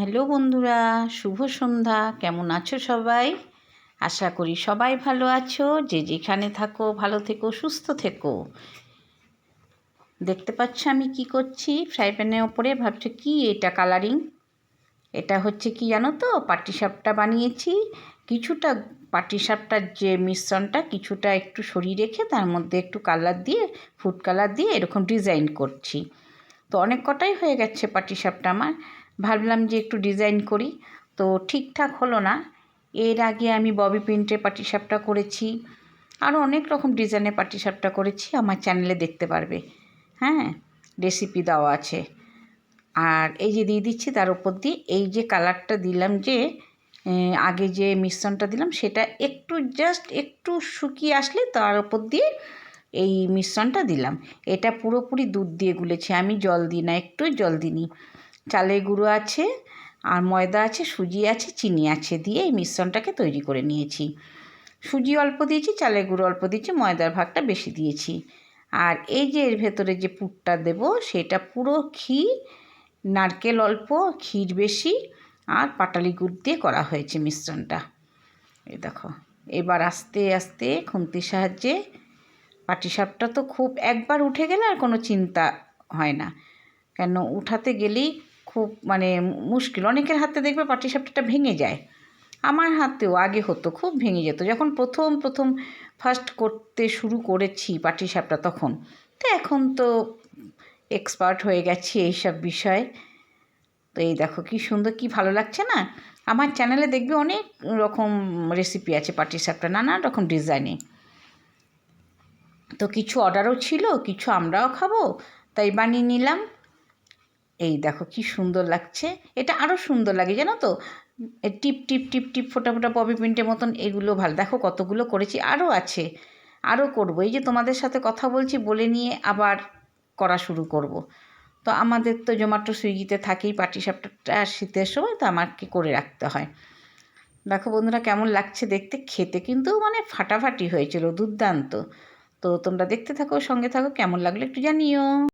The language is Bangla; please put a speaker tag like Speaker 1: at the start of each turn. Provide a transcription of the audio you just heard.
Speaker 1: হ্যালো বন্ধুরা, শুভ সন্ধ্যা, কেমন আছো সবাই? আশা করি সবাই ভালো আছো, যে যেখানে থাকো, ভালো থেকো, সুস্থ থেকো। দেখতে পাচ্ছ আমি কি করছি? ফ্রাই প্যানের ওপরে ভাবছ কি এটা কালারিং? এটা হচ্ছে কি জানো তো পাটিসাপটা বানিয়েছি। কিছুটা পাটিসাপটার যে মিশ্রণটা, কিছুটা একটু সরিয়ে রেখে তার মধ্যে একটু কালার দিয়ে, ফুড কালার দিয়ে এরকম ডিজাইন করছি। তো অনেক কটাই হয়ে গেছে পাটিসাপটা আমার। ভাবলাম যে একটু ডিজাইন করি। তো ঠিকঠাক হলো না। এর আগে আমি ববি প্রিন্টে পাটিসাপটা করেছি। আরও অনেক রকম ডিজাইনের পাটিসাপটা করেছি। আমার চ্যানেলে দেখতে পারবে। হ্যাঁ রেসিপি দেওয়া আছে। আর এই যে দিয়ে দিচ্ছি তার উপর দিয়ে এই যে কালারটা দিলাম যে আগে যে মিশ্রণটা দিলাম সেটা একটু জাস্ট একটু শুকিয়ে আসলে তার উপর দিয়ে এই মিশ্রণটা দিলাম। এটা পুরোপুরি দুধ দিয়ে গুলেছি। আমি জল দিই না একটু জল দিইনি। চালের গুঁড়ো আছে, আর ময়দা আছে, সুজি আছে, চিনি আছে দিয়ে এই মিশ্রণটাকে তৈরি করে নিয়েছি। সুজি অল্প দিয়েছি, চালের গুঁড়ো অল্প দিয়েছি, ময়দার ভাগটা বেশি দিয়েছি। আর এই যে এর ভেতরে যে পুরটা দেব, সেটা পুরো ক্ষীর, নারকেল অল্প, ক্ষীর বেশি, আর পাটালি গুড় দিয়ে করা হয়েছে মিশ্রণটা। এই দেখো, এবার আস্তে আস্তে খুন্তির সাহায্যে পাটিসাপটা তো খুব একবার উঠে গেলে আর কোনো চিন্তা হয় না। কেন, উঠাতে গেলেই খুব মানে মুশকিল। অনেকের হাতে দেখবে পাটিসাপটাটা ভেঙে যায়। আমার হাতেও আগে হতো, খুব ভেঙে যেত। যখন প্রথম প্রথম ফার্স্ট করতে শুরু করেছি পাটিসাপটা তখন, তো এখন তো এক্সপার্ট হয়ে গেছি এইসব বিষয়ে। তো এই দেখো কি সুন্দর, কি ভালো লাগছে না? আমার চ্যানেলে দেখবে অনেক রকম রেসিপি আছে পাটিসাপটা নানান রকম ডিজাইনে তো কিছু অর্ডারও ছিল, কিছু আমরাও খাব, তাই বানিয়ে নিলাম। এই দেখো কি সুন্দর লাগছে। এটা আরও সুন্দর লাগে, জানো তো? টিপ টিপ টিপ টিপ, ফোটা ফোটা, পপি প্রিন্টের মতন এগুলো ভালো। দেখো কতগুলো করেছি আরও আছে। আরও করব। এই যে তোমাদের সাথে কথা বলছি, বলে নিয়ে আবার করা শুরু করব। তো আমাদের তো জোম্যাটো সুইগিতে থাকেই পাটিসাপটা শীতের সময়, তো আমাকে করে রাখতে হয়। দেখো বন্ধুরা কেমন লাগছে দেখতে। খেতে কিন্তু মানে ফাটাফাটি হয়েছিল, দুর্দান্ত। তো তোমরা দেখতে থাকো, সঙ্গে থাকো, কেমন লাগল একটু জানিও।